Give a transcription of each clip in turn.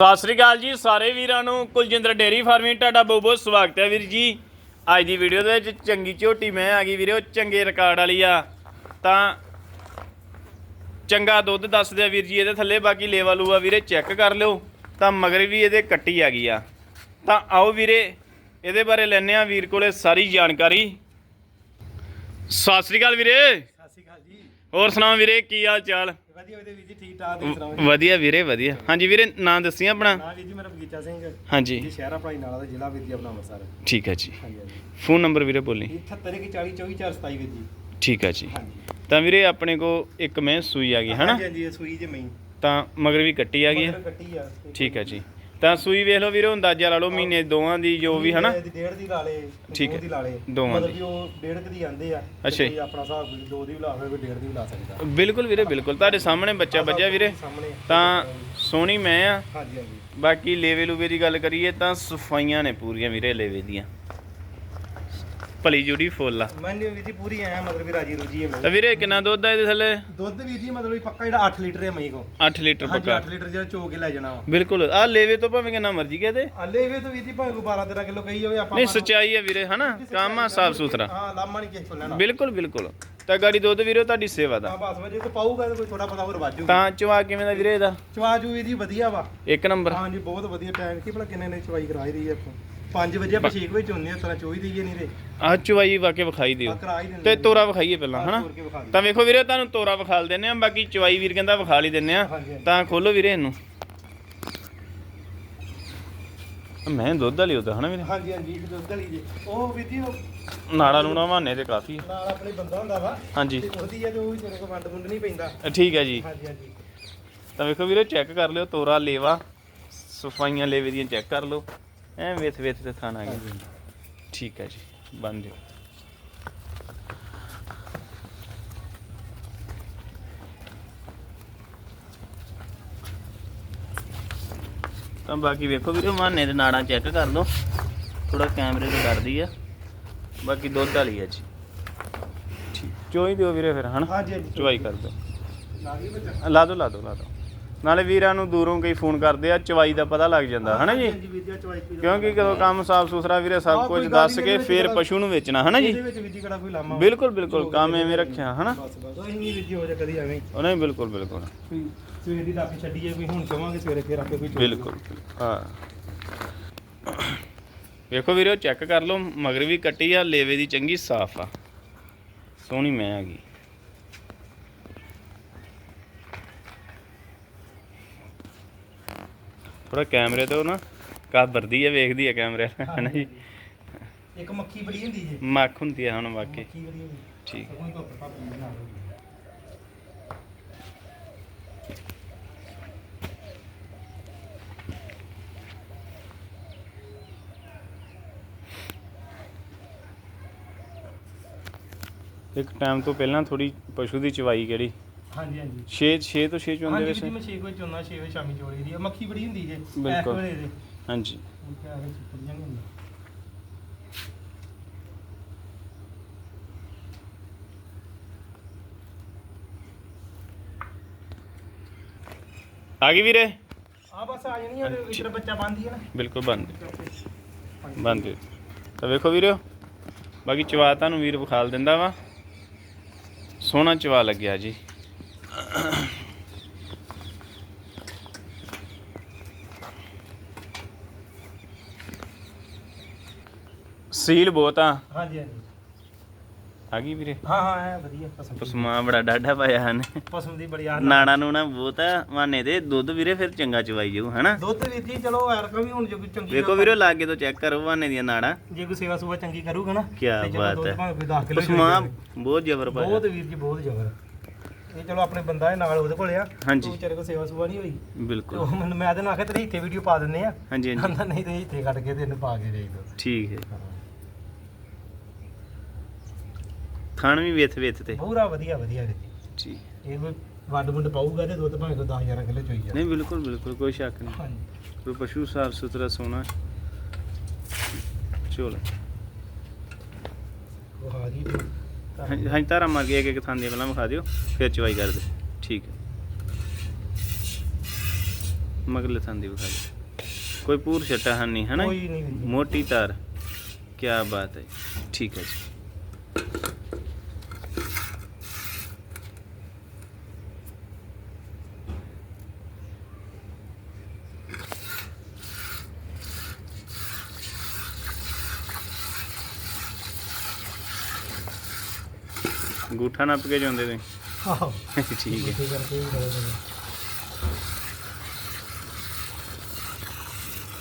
ਸਤਿ ਸ੍ਰੀ ਅਕਾਲ ਜੀ ਸਾਰੇ ਵੀਰਾਂ ਨੂੰ, ਕੁਲਜਿੰਦਰ ਡੇਰੀ ਫਾਰਮਿੰਗ, ਤੁਹਾਡਾ ਬਹੁਤ ਬਹੁਤ ਸਵਾਗਤ ਹੈ ਵੀਰ ਜੀ। ਅੱਜ ਦੀ ਵੀਡੀਓ ਦੇ ਵਿੱਚ ਚੰਗੀ ਝੋਟੀ ਮੈਂ ਆ ਗਈ ਵੀਰੇ ਉਹ ਚੰਗੇ ਰਿਕਾਰਡ ਵਾਲੀ ਆ। ਤਾਂ ਚੰਗਾ ਦੁੱਧ ਦੱਸਦੇ ਆ ਵੀਰ ਜੀ, ਇਹਦੇ ਥੱਲੇ ਬਾਕੀ ਲੇਵਾ ਲੂਆ ਵੀਰੇ ਚੈੱਕ ਕਰ ਲਿਓ, ਤਾਂ ਮਗਰ ਵੀ ਇਹਦੇ ਕੱਟੀ ਆ ਗਈ ਆ। ਤਾਂ ਆਓ ਵੀਰੇ, ਇਹਦੇ ਬਾਰੇ ਲੈਣੇ ਆ ਵੀਰ ਕੋਲੇ ਸਾਰੀ ਜਾਣਕਾਰੀ। ਸਤਿ ਸ੍ਰੀ ਅਕਾਲ ਵੀਰੇ। ਸਤਿ ਸ਼੍ਰੀ ਅਕਾਲ ਜੀ। ਹੋਰ ਸੁਣਾਓ ਵੀਰੇ ਕੀ ਹਾਲ ਚਾਲ? ਵਧੀਆ ਵਧੀਆ ਵੀਰ ਜੀ ਠੀਕ ਠਾਕ ਤੁਸੀਂ ਸੁਣਾਓ ਵਧੀਆ ਵੀਰੇ ਵਧੀਆ। ਹਾਂਜੀ ਵੀਰੇ ਨਾਂ ਦੱਸੀ ਆਪਣਾ? ਨਾ ਵੀਰ ਜੀ ਮੇਰਾ ਬਗੀਚਾ ਸਿੰਘ। ਜੀ ਹਾਂਜੀ ਸ਼ਹਿਰ ਆਪਣਾ ਨਾਲਾ ਦਾ ਜ਼ਿਲ੍ਹਾ ਵੀਰ ਜੀ ਆਪਣਾ ਅੰਮ੍ਰਿਤਸਰ। ਠੀਕ ਹੈ ਜੀ। ਹਾਂਜੀ ਹਾਂਜੀ। ਫੋਨ ਨੰਬਰ ਵੀਰੇ ਬੋਲੀ। 78 40 24 427 ਵੀਰ ਜੀ। ਠੀਕ ਹੈ ਜੀ। ਹਾਂਜੀ। ਤਾਂ ਵੀਰੇ ਆਪਣੇ ਕੋ ਇੱਕ ਮੈਂ ਸੂਈ ਆ ਗਈ ਹਨਾ? ਹਾਂਜੀ ਹਾਂਜੀ ਇਹ ਸੂਈ ਜੇ ਮਈ ਤਾਂ ਮਗਰ ਵੀ ਕੱਟੀ ਆ ਗਈ। ਕੱਟੀ ਆ ਠੀਕ ਹੈ ਜੀ। ਤਾਂ ਸੂਈ ਵੇਖ ਲਓ ਵੀਰੇ ਅੰਦਾਜ਼ਾ ਲਾ ਲਓ ਮਹੀਨੇ ਦੋਵਾਂ ਦੀ ਜੋ ਵੀ ਹਨਾ? ਇਹਦੀ ਡੇਢ ਦੀ ਲਾ ਲੇ ਠੀਕ ਦੋ ਹੈ। ਦੀ ਲਾ ਲੇ ਦੋਵਾਂ ਮਤਲਬ ਦੀ। ਵੀ ਉਹ ਡੇਢ ਕੁ ਦੀ ਆਂਦੇ ਆ ਤੇ ਅੱਛਾ ਜੀ। ਕੋਈ ਆਪਣਾ ਹਿਸਾਬ ਵੀ ਦੋ ਦੀ ਵੀ ਲਾ ਸਕਦਾ ਕੋਈ ਡੇਢ ਦੀ ਵੀ ਲਾ ਸਕਦਾ। ਬਿਲਕੁਲ ਵੀਰੇ ਬਿਲਕੁਲ। ਤੁਹਾਡੇ ਸਾਹਮਣੇ ਬੱਚਾ ਵੱਜਿਆ ਵੀਰੇ। ਸਾਹਮਣੇ। ਤਾਂ ਸੋਹਣੀ ਮੈਂ ਆ। ਹਾਂਜੀ ਹਾਂਜੀ। ਬਾਕੀ ਲੇਵੇ ਲੂਵੇ ਦੀ ਗੱਲ ਕਰੀਏ ਤਾਂ ਸਫਾਈਆਂ ਨੇ ਪੂਰੀਆਂ ਵੀਰੇ ਲੇਵੇ ਦੀਆਂ। ਭਲੀ ਜੁੜੀ ਫੁੱਲ ਆ। ਮੈਨੂੰ ਵੀਰ ਜੀ ਪੂਰੀ ਐ ਮਤਲਬ ਵੀ ਰਾਜੀ ਰੂਜੀ ਹੈ ਤਾਂ ਵੀਰੇ ਕਿੰਨਾ ਦੁੱਧ ਆ ਇਹਦੇ ਥੱਲੇ? ਦੁੱਧ ਵੀਰ ਜੀ ਮਤਲਬ ਵੀ ਪੱਕਾ ਜਿਹੜਾ 8 ਲੀਟਰ ਹੈ ਮਈ ਕੋ। 8 ਲੀਟਰ ਹਾਂਜੀ ਪੱਕਾ। 8 ਲੀਟਰ ਜਿਹੜਾ ਚੋ ਕੇ ਲੈ ਜਾਣਾ ਵਾ। ਬਿਲਕੁਲ। ਆ ਲੇਵੇ ਤੋਂ ਭਾਵੇਂ ਕਿੰਨਾ ਮਰਜ਼ੀ ਕਹਦੇ ਹਲੇ ਵੀ ਤਾਂ ਵੀਰ ਜੀ ਭਾਵੇਂ ਕੋ 12 13 ਕਿਲੋ ਕਹੀ ਜਾਵੇ ਆਪਾਂ ਨਹੀਂ ਸੱਚਾਈ ਆ ਵੀਰੇ ਹਨਾ? ਕੰਮ ਆ ਸਾਫ਼ ਸੁਥਰਾ। ਹਾਂ ਲਾਮਾ ਨਹੀਂ ਕਿਸੇ ਤੋਂ ਲੈਣਾ। ਬਿਲਕੁਲ ਬਿਲਕੁਲ। ਤਾਂ ਗਾੜੀ ਦੁੱਧ ਵੀਰੇ ਤੁਹਾਡੀ ਸੇਵਾ ਦਾ। ਹਾਂ ਬਸ ਵਜੇ ਤੇ ਪਾਊਗਾ ਤਾਂ ਕੋਈ ਥੋੜਾ ਪਤਾ ਹੋਰ ਵਾਜੂ ਤਾਂ ਚਵਾ ਕਿਵੇਂ ਦਾ ਵੀਰੇ ਇਹਦਾ? ਚਵਾਜੂ ਵੀਰ ਜੀ ਵਧੀਆ ਵਾ। ਇੱਕ ਨੰਬਰ। ਹਾਂਜੀ ਬਹੁਤ ਵਧੀਆ ਟਾਈਮ ਕੀ ਭਲਾ ਕਿੰਨੇ ਨੇ ਚਵਾਈ ਕਰਾਈ ਰਹੀ ਹੈ ਆਪਾਂ 5 ਵਜੇ ਆਪਾਂ 6 ਵਜੇ ਚੋਨੇ ਆ ਤਰ੍ਹਾਂ ਚੋਈ ਦਈਏ ਨਹੀਂ ਰੇ ਆ ਚਵਾਈ ਵਾਕੇ ਵਿਖਾਈ ਦਿਓ। ਆ ਕਰਾ ਹੀ ਦਿੰਦੇ ਤੇ ਤੋਰਾ ਵਿਖਾਈਏ ਪਹਿਲਾਂ ਹਨਾ? ਤੋਰ ਕੇ ਵਿਖਾ ਦਿਓ। ਤਾਂ ਵੇਖੋ ਵੀਰੇ ਤੁਹਾਨੂੰ ਤੋਰਾ ਵਿਖਾਲ ਦਿੰਨੇ ਆ ਬਾਕੀ ਚਵਾਈ ਵੀਰ ਕਹਿੰਦਾ ਵਿਖਾ ਲਈ ਦਿੰਨੇ ਆ ਹਾਂਜੀ, ਹਾਂਜੀ। ਤਾਂ ਖੋਲੋ ਵੀਰੇ ਇਹਨੂੰ। ਮੈਂ ਦੁੱਧ ਵਾਲੀ ਉਹਦਾ ਹਨਾ ਵੀਰੇ? ਹਾਂਜੀ ਹਾਂਜੀ ਇੱਕ ਦੁੱਧ ਵਾਲੀ ਜੀ। ਉਹ ਵੀਰ ਜੀ ਉਹ ਨਾੜਾ ਨੂੜਾ ਮਾਨੇ ਤੇ ਕਾਫੀ ਆ। ਨਾਲ ਆਪਣੇ ਬੰਦਾ ਹੁੰਦਾ ਵਾ। ਹਾਂਜੀ। ਤੇ ਉਹਦੀ ਆ ਜੋ ਵੀ ਤੇਰੇ ਕੋ ਵੰਡ ਵੁੰਡ ਨਹੀਂ ਪੈਂਦਾ। ਅ, ਠੀਕ ਹੈ ਜੀ। ਹਾਂਜੀ ਹਾਂਜੀ। ਤਾਂ ਵੇਖੋ ਵੀਰੇ ਚੈੱਕ ਕਰ ਲਿਓ ਤੋਰਾ ਲੇਵਾ ਸਫਾਈਆਂ ਲੇਵੇ ਦੀਆਂ ਚੈੱਕ ਕਰ ਲਓ। ਐ ਵਿਥ ਵਿਥ ਤੇ ਥਾਣਾ ਗਿਆ। ਠੀਕ ਹੈ ਜੀ ਬੰਦ ਦਿਓ। ਤਾਂ ਬਾਕੀ ਵੇਖੋ ਵੀਰੇ ਮਾਨੇ ਦੇ ਨਾੜਾਂ ਚੈੱਕ ਕਰ ਲਓ। ਥੋੜਾ ਕੈਮਰੇ ਤੋਂ ਡਰਦੀ ਆ। ਬਾਕੀ ਦੁੱਧ ਵਾਲੀ ਆ ਜੀ। ਠੀਕ। ਚੋਈ ਦਿਓ ਵੀਰੇ ਫਿਰ ਹਨਾ? ਹਾਂਜੀ ਚਵਾਈ ਕਰ ਦਿਓ। ਲਾ ਬੱਚਾ। ਲਾ ਦੋ ਲਾ ਦੋ ਲਾ ਦੋ ਨਾਲੇ ਵੀਰਾਂ ਨੂੰ ਦੂਰੋਂ ਕਈ ਫੋਨ ਕਰਦੇ ਆ ਚਵਾਈ ਦਾ ਪਤਾ ਲੱਗ ਜਾਂਦਾ ਹਨਾ ਜੀ? ਹਾਂਜੀ ਵੀਰ ਜੀ ਕਿਉਂਕਿ ਕਦੋਂ ਕੰਮ ਸਾਫ਼ ਸੁਥਰਾ ਵੀਰੇ ਸਭ ਹਾਂ, ਕੁਝ ਦੱਸ ਕੇ ਫੇਰ ਪਸ਼ੂ ਨੂੰ ਵੇਚਣਾ ਹਨਾ ਜੀ? ਬਿਲਕੁਲ ਬਿਲਕੁਲ ਕੰਮ ਐਵੇਂ ਰੱਖਿਆ ਹਨਾ? ਬਸ ਬਸ ਅਸੀਂ ਨਹੀਂ ਵੀਰ ਜੀ ਹੋ ਜਾ ਕਦੀ ਐਵੇਂ। ਉਹ ਨਹੀਂ ਬਿਲਕੁਲ ਬਿਲਕੁਲ। ਸਵੇਰ ਦੀ ਲੱਕ ਛੱਡੀਏ ਕੋਈ ਹੁਣ ਚਵਾਂਗੇ ਸਵੇਰੇ ਫੇਰ ਆਪੇ ਕੋਈ ਚੋਰੀ ਬਿਲਕੁਲ ਹਾਂ। ਵੇਖੋ ਵੀਰੇ ਚੈੱਕ ਕਰ ਲਓ ਮਗਰ ਵੀ ਕੱਟੀ ਆ ਲੇਵੇ ਦੀ ਚੰਗੀ ਸਾਫ਼ ਆ। ਸੋਹਣੀ ਮੈਂ ਆ ਗਈ। ਥੋੜਾ ਕੈਮਰੇ ਤੋਂ ਨਾ ਕਾਬਰਦੀ ਆ ਵੇਖਦੀ ਆ ਕੈਮਰੇ ਹਨਾ ਜੀ? ਇੱਕ ਮੱਖੀ ਬੜੀ ਹੁੰਦੀ ਜੇ। ਮੱਖ ਹੁੰਦੀ ਆ ਹੁਣ ਵਾਕੇ ਮੱਖੀ ਬੜੀ ਹੁੰਦੀ। ਠੀਕ। ਕੋਈ ਧੁੱਪ ਭਾਪ ਨਹੀਂ ਨਾ ਇੱਕ ਟਾਈਮ ਤੋਂ ਪਹਿਲਾਂ ਥੋੜੀ ਪਸ਼ੂ ਦੀ ਚਵਾਈ ਕਿਹੜੀ? ਹਾਂਜੀ ਹਾਂਜੀ। 6 6 ਤੋਂ 6 ਚੋਂਦੇ ਹਾਂਜੀ ਵੈਸੇ? ਜੀ ਮੈਂ 6 ਵਜੇ ਚੋਣਾ 6 ਵਜੇ ਸ਼ਾਮੀ ਚੋਲੀ ਦੀ ਆ ਮੱਖੀ ਬੜੀ ਹੁੰਦੀ ਜੇ ਬਿਲਕੁਲ। ਵੇਲੇ ਦੇ। ਹਾਂਜੀ। ਆ ਗਈ ਵੀਰੇ? ਆ ਬਸ ਆ ਜਾਣੀ ਆ ਤੇ ਇਧਰ ਬੱਚਾ ਬੰਦੀ ਹੈ ਨਾ। ਬਿਲਕੁਲ ਬੰਦ ਬੰਦ ਤਾਂ ਵੇਖੋ ਵੀਰੋ ਬਾਕੀ ਚਵਾ ਤੁਹਾਨੂੰ ਵੀਰ ਵਿਖਾਲ ਦਿੰਦਾ ਵਾ। ਸੋਹਣਾ ਚਵਾ ਲੱਗਿਆ ਜੀ। ਸੀਲ ਬਹੁਤ ਆ। ਹਾਂਜੀ ਹਾਂਜੀ। ਆ ਗਈ ਵੀਰੇ? ਹਾਂ ਹਾਂ ਐ ਵਧੀਆ ਪਸਮ ਪਸਮਾ ਬੜਾ ਡਾਢਾ ਪਾਇਆ ਹਨ। ਪਸਮ ਦੀ ਬੜੀ ਆ। ਨਾਣਾ ਨੂੰ ਨਾ ਬਹੁਤ ਆ ਮਾਨੇ ਦੇ ਦੁੱਧ ਵੀਰੇ ਫਿਰ ਚੰਗਾ ਚਵਾਈ ਜਾਊ ਹਨਾ? ਦੁੱਧ ਵੀਰ ਜੀ ਚਲੋ ਐਰਕਾ ਵੀ ਹੁਣ ਜੇ ਕੋਈ ਚੰਗੀ ਵੇਖੋ ਵੀਰੋ ਲਾਗੇ ਤੋਂ ਚੈੱਕ ਕਰੋ ਮਾਨੇ ਦੀਆਂ ਨਾੜਾਂ। ਜੇ ਕੋਈ ਸੇਵਾ ਸੁਵਾ ਚੰਗੀ ਕਰੂਗਾ ਨਾ ਚਲੋ ਬਾਤ ਹੈ। ਭਾਵੇਂ ਕੋਈ 10 ਕਿਲੋ ਪਸਮਾ ਬਹੁਤ ਜ਼ਬਰ ਪਾਇਆ। ਬਹੁਤ ਵੀਰ ਜੀ ਬਹੁਤ ਜ਼ਬਰ। ਇਹ ਚਲੋ ਆਪਣੇ ਬੰਦਾ ਹੈ ਨਾਲ ਉਹਦੇ ਕੋਲ ਆ। ਹਾਂਜੀ। ਉਹ ਵਿਚਾਰੇ ਕੋ ਸੇਵਾ ਸੁਵਾ ਨਹੀਂ ਹੋਈ। ਤੇ ਬਿਲਕੁਲ। ਉਹ ਮੈਨੂੰ ਮੈਂ ਤਾਂ ਨਾ ਆਖਿਆ ਤੇਰੇ ਇੱਥੇ ਵੀਡੀਓ ਪਾ ਦਿੰਨੇ ਆ। ਹਾਂਜੀ ਹਾਂਜੀ। ਕਹਿੰਦਾ ਨਹੀਂ ਤੇ ਇੱਥੇ ਕੱਢ ਕੇ ਤੇ ਇਹਨੂੰ ਪਾ ਕੇ ਦੇ ਦੋ। ਠੀਕ ਹੈ। ਥਣ ਵੀ ਵੇਥ ਵੇਥ ਤੇ। ਪੂਰਾ ਵਧੀਆ ਵਧੀਆ ਵੀਰ ਜੀ। ਠੀਕ ਇਹ ਕੋਈ ਵੱਡ ਮੁੰਡ ਪਾਊਗਾ ਤੇ ਦੁੱਧ ਭਾਵੇਂ ਕੋ 10 11 ਕਿਲੋ ਚੋਈ ਜਾ ਨਹੀਂ ਬਿਲਕੁਲ ਬਿਲਕੁਲ ਕੋਈ ਸ਼ੱਕ ਨਹੀਂ। ਹਾਂਜੀ। ਕੋਈ ਪਸ਼ੂ ਸਾਫ਼ ਸੁਥਰਾ ਸੋਨਾ ਚਲੋ। ਉਹ ਆ ਗਈ। ਹਾਂਜੀ ਹਾਂਜੀ ਤਾਰਾ ਮਾਰ ਕੇ ਇੱਕ ਇੱਕ ਥਾਂ ਦੀ ਪਹਿਲਾਂ ਵਿਖਾ ਦਿਓ ਫਿਰ ਚਵਾਈ ਕਰ ਦਿਓ ਠੀਕ ਹੈ। ਮਗਲੇ ਥਾਂ ਦੀ ਵਿਖਾ ਦਿਓ। ਕੋਈ ਪੂਰ ਛੱਟਾ ਹਨ ਨਹੀਂ ਹਨਾ ਕੋਈ ਨਹੀਂ ਵੀਰ ਜੀ। ਮੋਟੀ ਤਾਰ। ਕੀ ਬਾਤ ਹੈ। ਠੀਕ ਹੈ ਜੀ। ਗੂਠਾ ਨੱਪ ਕੇ ਜਾਂਦੇ ਨੇ। ਆਹੋ। ਠੀਕ ਹੈ। ਠੀਕ ਕਰਕੇ।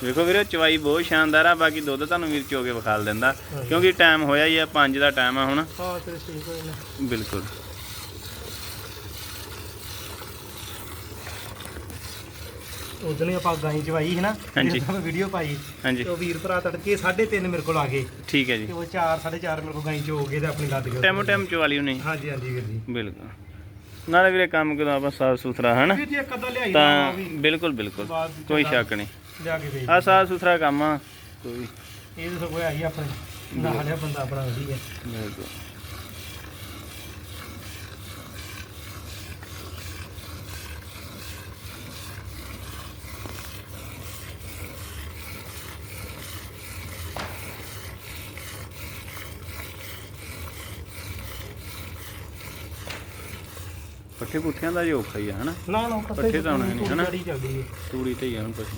ਵੇਖੋ ਵੀਰੇ ਚਵਾਈ ਬਹੁਤ ਸ਼ਾਨਦਾਰ ਆ ਬਾਕੀ ਦੁੱਧ ਤੁਹਾਨੂੰ ਵੀਰ ਚੋ ਕੇ ਵਿਖਾਲ ਦਿੰਦਾ। ਕਿਉਂਕਿ ਟਾਈਮ ਹੋਇਆ ਹੀ ਆ 5 ਦਾ ਟਾਈਮ ਆ ਹੁਣ। ਹਾਂ ਤੇਰੇ ਠੀਕ ਨੇ ਬਿਲਕੁਲ। ਉਦੋਂ ਹੀ ਆਪਾਂ ਗਾਈ ਚਵਾਈ ਸੀ ਨਾ ਹਾਂਜੀ। ਜਦੋਂ ਵੀਡੀਓ ਪਾਈ ਹਾਂਜੀ। ਤੇ ਉਹ ਵੀਰ ਭਰਾ ਤੜਕੇ 3:30 ਮੇਰੇ ਕੋਲ ਆ ਗਏ। ਠੀਕ ਹੈ ਜੀ। ਤੇ ਉਹ 4 4:30 ਮੇਰੇ ਕੋਲ ਗਾਈ ਚ ਹੋ ਗਏ ਤੇ ਆਪਣੀ ਲੱਦ ਗਏ ਟੈਮੋ ਟੈਮ ਚਵਾਲੀ ਨਹੀਂ ਹਾਂਜੀ ਹਾਂਜੀ ਵੀਰ ਜੀ। ਬਿਲਕੁਲ। ਨਾਲੇ ਵੀਰੇ ਕੰਮ ਕਿਦੋਂ ਆਪਾਂ ਸਾਫ਼ ਸੁਥਰਾ ਹਨਾ? ਵੀਰ ਜੀ ਇੱਕ ਅੱਧਾ ਲਿਆਈ ਤਾਂ ਬਿਲਕੁਲ ਬਿਲਕੁਲ। ਬਾਅਦ ਵਿੱਚ ਕੋਈ ਸ਼ੱਕ ਨਹੀਂ। ਲਿਆ ਕੇ ਵੇਚ ਆ ਸਾਫ਼ ਸੁਥਰਾ ਕੰਮ ਆ। ਕੋਈ। ਇਹ ਤਾਂ ਸਗੋਂ ਆਈ ਆਪਣੇ। ਨਾਲ ਬੰਦਾ ਆਪਣਾ ਵਧੀਆ। ਬਿਲਕੁਲ। ਪੱਠੇ ਪੁੱਠਿਆਂ ਦਾ ਜੋ ਔਖਾ ਹੀ ਆ ਹਨਾ? ਨਾ ਨਾ ਪੱਠੇ ਤਾਂ ਹੋਣੇ ਨੀ, ਹਨਾ? ਤੂੜੀ ਤੇ ਹੀ ਆ ਹੁਣ ਪਸ਼ੂ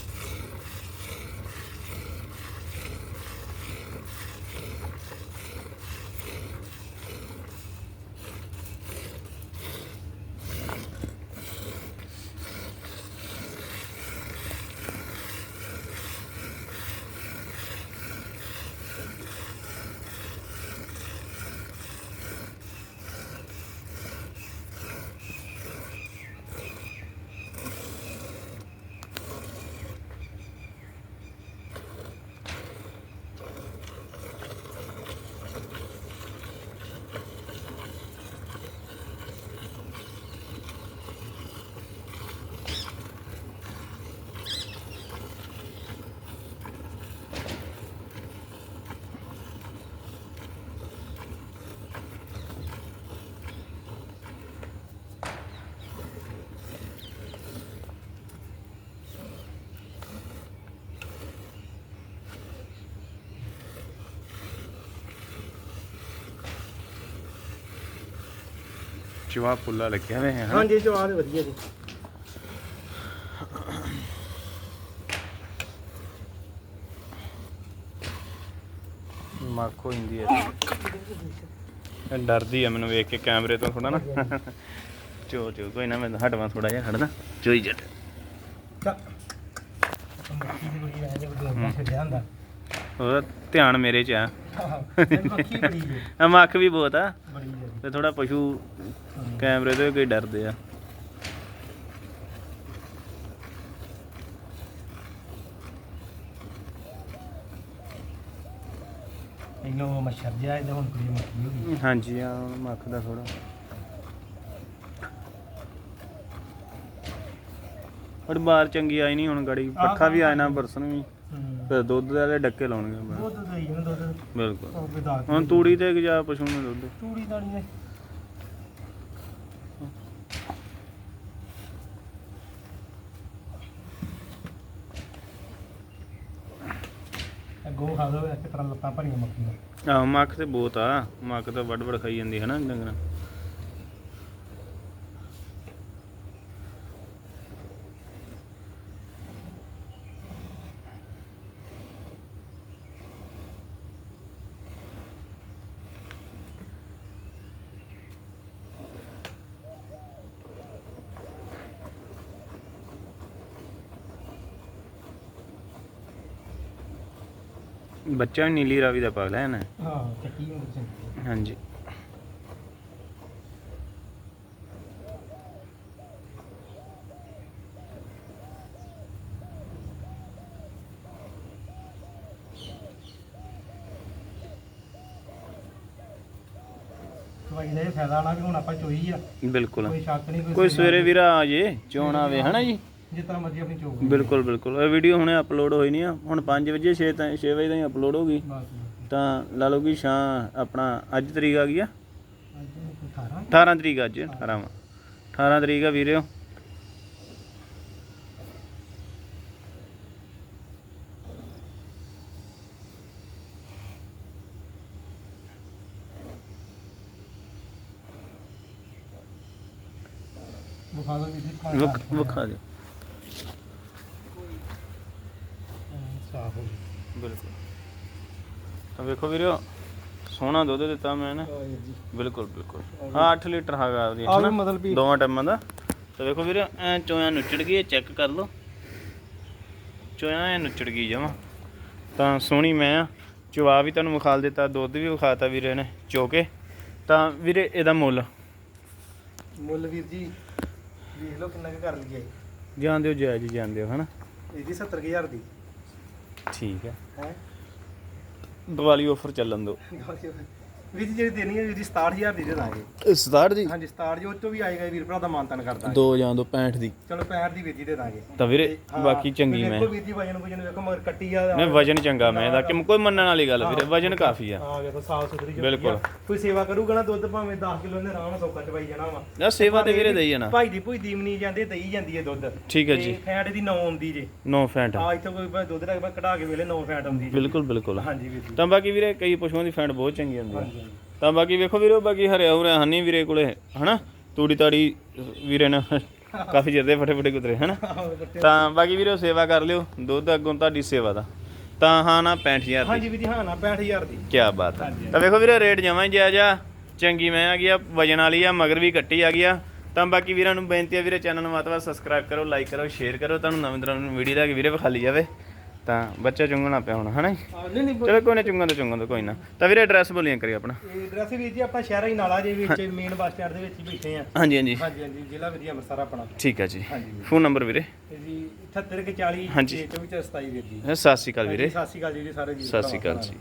ਚਵਾ ਪੁੱਲਾ ਲੱਗਿਆ ਵੇ ਹਨਾ? ਹਾਂਜੀ ਜਵਾਬ ਵਧੀਆ ਜੀ। ਮੱਖ ਹੋ ਜਾਂਦੀ ਹੈ। ਇਹ ਡਰਦੀ ਆ ਮੈਨੂੰ ਵੇਖ ਕੇ ਕੈਮਰੇ ਤੋਂ ਥੋੜਾ ਨਾ। ਚੋ ਚੋ ਕੋਈ ਨਾ ਮੈਂ ਹਟਵਾਂ ਥੋੜਾ ਜਿਹਾ ਖੜਦਾ ਚੋਈ ਜੱਟ। ਦੀ ਰਹਿ ਜੇ ਹੁੰਦਾ। ਉਹ ਧਿਆਨ ਮੇਰੇ 'ਚ ਆ। ਮੱਖੀ ਬੜੀ ਹੈ ਆ ਮੱਖ ਵੀ ਬਹੁਤ ਆ। ਬੜੀ ਹੈ ਤੇ ਥੋੜਾ ਪਸ਼ੂ ਕੈਮਰੇ ਤੋਂ ਕੋਈ ਡਰਦੇ ਆ। ਇਹਨੂੰ ਮੱਛਰ ਜਿਹਾ ਇਹਦਾ ਹੁਣ ਕੁੜੀ ਮੱਖੀ ਹੋ ਗਈ। ਹਾਂਜੀ ਆ ਮੱਖ ਦਾ ਥੋੜਾ ਬੜੀ ਬਾਰ ਚੰਗੀ ਆਈ ਨਹੀਂ ਹੁਣ ਗੜੀ ਪੱਖਾ ਵੀ ਆਇਨਾ ਬਰਸਨ ਵੀ। ਫਿਰ ਦੁੱਧ ਦੇ ਵਾਲੇ ਡੱਕੇ ਲਾਉਣਗੇ ਬਸ। ਦੁੱਧ ਦਈ ਨਾ ਦੁੱਧ ਬਿਲਕੁਲ। ਉਹ ਵਿਦਾ ਹੁਣ ਤੂੜੀ ਤੇ ਗਿਆ ਪਸ਼ੂ ਨੂੰ ਦੁੱਧ? ਤੂੜੀ ਦਾਣੀ ਨੇ ਗੋ ਖਾ ਲਓ ਇੱਕ ਤਰ੍ਹਾਂ ਲੱਤਾਂ ਭਰੀਆਂ ਮੱਖੀਆਂ ਆਹ ਮੱਖ ਤੇ ਬਹੁਤ ਆ। ਮੱਖ ਤਾਂ ਵੱਡ ਵੱਡ ਖਾਈ ਜਾਂਦੀ ਹੈ ਨਾ ਡੰਗਰਾਂ। ਬੱਚਾ ਵੀ ਨੀਲੀ ਰਾਵੀ ਦਾ ਪਾਗਲਾ ਹੈ ਨਾ? ਹਾਂ ਚੱਕੀ ਹੁੰਦੀ ਸੀ ਹਾਂਜੀ। ਦਵਾਈ ਦਾ ਇਹ ਫਾਇਦਾ ਨਾ ਕਿ ਹੁਣ ਆਪਾਂ ਚੋਈ ਆ। ਬਿਲਕੁਲ। ਕੋਈ ਸ਼ੱਕ ਨਹੀਂ ਕੋਈ ਸਵੇਰੇ ਵੀਰਾ ਆ ਜੇ ਚੋਣ ਆਵੇ ਹਨਾ ਜੀ? ਜਿੱਦਾਂ ਮਰਜ਼ੀ ਆਪਣੀ ਚੋਗ ਬਿਲਕੁਲ ਬਿਲਕੁਲ। ਇਹ ਵੀਡੀਓ ਹੁਣੇ ਅਪਲੋਡ ਹੋਈ ਨਹੀਂ ਆ। ਹੁਣ 5 ਵਜੇ 6 ਤਾਂ 6 ਵਜੇ ਤਾਈਂ ਅਪਲੋਡ ਹੋ ਗਈ। ਤਾਂ ਲਾ ਲਓ ਕਿ ਸ਼ਾਂ ਆਪਣਾ ਅੱਜ ਤਰੀਕ ਆ ਗਈ ਆ? 18 18 ਤਰੀਕ ਅੱਜ 18 18 ਤਰੀਕ ਆ ਵੀਰਿਓ। ਵਿਖਾ ਦਿਓ ਵੀਰ ਜੀ ਸਾਫ਼ ਹੋ ਗਈ ਬਿਲਕੁਲ। ਤਾਂ ਵੇਖੋ ਵੀਰੋ ਸੋਹਣਾ ਦੁੱਧ ਦਿੱਤਾ ਮੈਂ ਨਾ ਆ ਵੀਰ ਜੀ। ਬਿਲਕੁਲ ਬਿਲਕੁਲ। ਹਾਂ 8 ਲੀਟਰ ਹੈਗਾ ਉਹਦੀ ਆ ਵੀ ਮਤਲਬ ਵੀ ਦੋਵਾਂ ਟਾਈਮਾਂ ਦਾ। ਤਾਂ ਵੇਖੋ ਵੀਰੋ ਐ ਚੋਇਆ ਨੁੱਚੜ ਗਈ ਚੈੱਕ ਕਰ ਲਓ। ਚੋਇਆ ਐ ਨੁੱਚੜ ਗਈ ਜਮਾ। ਤਾਂ ਸੋਹਣੀ ਮੈਂ ਆ। ਚਵਾ ਵੀ ਤੁਹਾਨੂੰ ਵਿਖਾਲ ਦਿੱਤਾ ਦੁੱਧ ਵੀ ਵਿਖਾਤਾ ਵੀਰੇ ਨੇ ਚੋ ਕੇ ਤਾਂ ਵੀਰੇ ਇਹਦਾ ਮੁੱਲ? ਮੁੱਲ ਵੀਰ ਜੀ ਵੇਖ ਲਓ ਕਿੰਨਾ ਕੁ ਕਰ ਲਈਏ। ਜਾਣਦੇ ਹੋ ਜਾਇਜ਼ ਹੀ ਜਾਣਦੇ ਹੋ ਹਨਾ ਇਹਦੀ 70000 ਦੀ। ਠੀਕ ਹੈ। ਹੈ? ਦੀਵਾਲੀ ਆਫਰ ਚੱਲਣ ਦੋ ਵੀਰ ਜੀ ਜਿਹੜੀ ਦੇਣੀ ਹੈ ਵੀਰ ਜੀ 67000 ਦੀ ਦੇ ਦਾਂਗੇ। 67 ਦੀ? ਹਾਂਜੀ 67 ਜੋ ਤੋਂ ਵੀ ਆਏਗਾ ਵੀਰ ਭਰਾ ਦਾ ਮਾਨਤਨ ਕਰ ਦਾਂਗੇ ਦੋ ਜਾਂ ਦੋ 65 ਦੀ। ਚਲੋ 65 ਦੀ ਵੀਰ ਜੀ ਦੇ ਦਾਂਗੇ। ਤਾਂ ਵੀਰੇ ਹਾਂ, ਬਾਕੀ ਚੰਗੀ ਤੇ ਮੈਂ। ਵੇਖੋ ਵੀਰ ਜੀ ਵਜਨ ਵਜਨ ਵੇਖੋ ਮਗਰ ਕੱਟੀ ਆ। ਨਹੀਂ ਵਜਨ ਚੰਗਾ ਮੈਂ ਦਾ ਕਿ ਕੋਈ ਮੰਨਣ ਵਾਲੀ ਗੱਲ ਵੀਰੇ ਵਜਨ ਕਾਫੀ ਆ। ਆ ਵੇਖੋ ਸਾਫ਼ ਸੁਥਰੀ ਝੋਟੀ ਬਿਲਕੁਲ। ਆ। ਕੋਈ ਸੇਵਾ ਕਰੂਗਾ ਨਾ ਦੁੱਧ ਭਾਵੇਂ 10 ਕਿਲੋ ਨੇ ਆਰਾਮ ਨਾਲ ਸੌਕਾ ਚਵਾਈ ਜਾਣਾ ਵਾ। ਨਾ ਸੇਵਾ ਤੇ ਵੀਰੇ ਦੇਈ ਜਾਣਾ। ਭਾਈ ਦੀ ਭੂਈ ਦੀ ਮਨੀ ਜਾਂਦੇ ਦਈ ਜਾਂਦੀ ਹੈ ਦੁੱਧ। ਠੀਕ ਹੈ ਜੀ। ਫੈਟ ਦੀ 9 ਆਉਂਦੀ ਜੇ। ਨੋ ਫੈਂਟ। ਆ ਇੱਥੇ ਕੋਈ ਭਾਵੇਂ ਦੁੱਧ ਦਾ ਕਢਾ ਕੇ ਵੇਲੇ 9 ਫੈਟ ਆਉਂਦੀ ਜੇ। ਬਿਲਕੁਲ ਬਿਲਕੁਲ। ਹਾਂਜੀ ਵੀਰ ਜੀ। ਤਾਂ ਬਾਕੀ ਵੀਰੇ ਕਈ ਪਸ਼ੂਆਂ ਦੀ ਫੈਂਟ ਬਹੁਤ ਚੰਗੀ ਹੁੰਦੀ ਆ ਹਾਂਜੀ। ਤਾਂ ਬਾਕੀ ਵੇਖੋ ਵੀਰੇ ਬਾਕੀ ਹਰਿਆ ਹੁਰਿਆ ਹਨੀ ਵੀਰੇ ਕੋਲੇ ਹਨਾ? ਤੂੜੀ ਤਾੜੀ ਵੀਰੇ ਨੇ ਕਾਫੀ ਚਿਰ ਦੇ ਫਟੇ ਫਟੇ ਕੁਤਰੇ ਹਨਾ? ਤਾਂ ਬਾਕੀ ਵੀਰੇ ਸੇਵਾ ਕਰ ਲਿਓ। ਦੁੱਧ ਅੱਗੋਂ ਤੁਹਾਡੀ ਸੇਵਾ ਦਾ। ਤਾਂ ਹਾਂ ਨਾ 65000 ਦੀ। ਹਾਂਜੀ ਵੀਰ ਜੀ ਹਾਂ ਨਾ 65000 ਦੀ। ਕੀ ਬਾਤ ਹੈ ਤਾਂ ਵੇਖੋ ਵੀਰੇ ਰੇਟ ਜਮਾਂ ਹੀ ਜਾਇਜ਼ ਆ। ਚੰਗੀ ਮੈਂ ਆ ਗਈ ਆ ਵਜਨ ਵਾਲੀ ਆ ਮਗਰ ਵੀ ਕੱਟੀ ਆ ਗਿਆ ਤਾਂ ਬਾਕੀ ਵੀਰਾਂ ਨੂੰ ਬੇਨਤੀ ਆ ਵੀਰੇ ਚੈਨਲ ਨੂੰ ਵੱਧ ਸਬਸਕ੍ਰਾਈਬ ਕਰੋ ਲਾਈਕ ਕਰੋ ਸ਼ੇਅਰ ਕਰੋ। ਤੁਹਾਨੂੰ ਨਵੀਂ ਤਰ੍ਹਾਂ ਦੀ ਵੀਡੀਓ ਦਾ ਵੀਰੇ ਵਿਖਾਲੀ ਜਾਵੇ। ਤਾਂ ਬੱਚਾ ਚੁੰਗਣਾ ਪਿਆ ਹੁਣ ਹਨਾ ਨਹੀਂ ਨਹੀਂ ਚਲੋ ਕੋਈ ਨਾ ਚੁੰਗਣ ਤੋਂ ਚੁੰਗਣ ਤੋਂ ਕੋਈ ਨਾ। ਤਾਂ ਵੀਰੇ ਐਡਰੈਸ ਬੋਲੀਆਂ ਕਰੀ ਆਪਣਾ। ਐਡਰੈਸ ਵੀਰ ਜੀ ਆਪਾਂ ਸ਼ਹਿਰਾ ਹੀ ਨਾਲਾ ਜੇ ਵਿੱਚ ਮੇਨ ਬੱਸ ਸਟੈਂਡ ਦੇ ਵਿੱਚ ਹੀ ਬੈਠੇ ਆ ਹਾਂਜੀ ਹਾਂਜੀ। ਹਾਂਜੀ ਹਾਂਜੀ ਜ਼ਿਲ੍ਹਾ ਜੀ ਅੰਮ੍ਰਿਤਸਰ ਆਪਣਾ। ਠੀਕ ਹੈ ਜੀ। ਫੋਨ ਨੰਬਰ ਵੀਰੇ? ਜੀ 78 40 ਹਾਂਜੀ। 24 27 ਵੀਰ ਜੀ। ਸਤਿ ਸ਼੍ਰੀ ਅਕਾਲ ਵੀਰੇ। ਸਤਿ ਸ਼੍ਰੀ ਅਕਾਲ ਜੀ ਸਾਰੇ ਜੀ ਸਤਿ ਸ਼੍ਰੀ ਅਕਾਲ ਜੀ।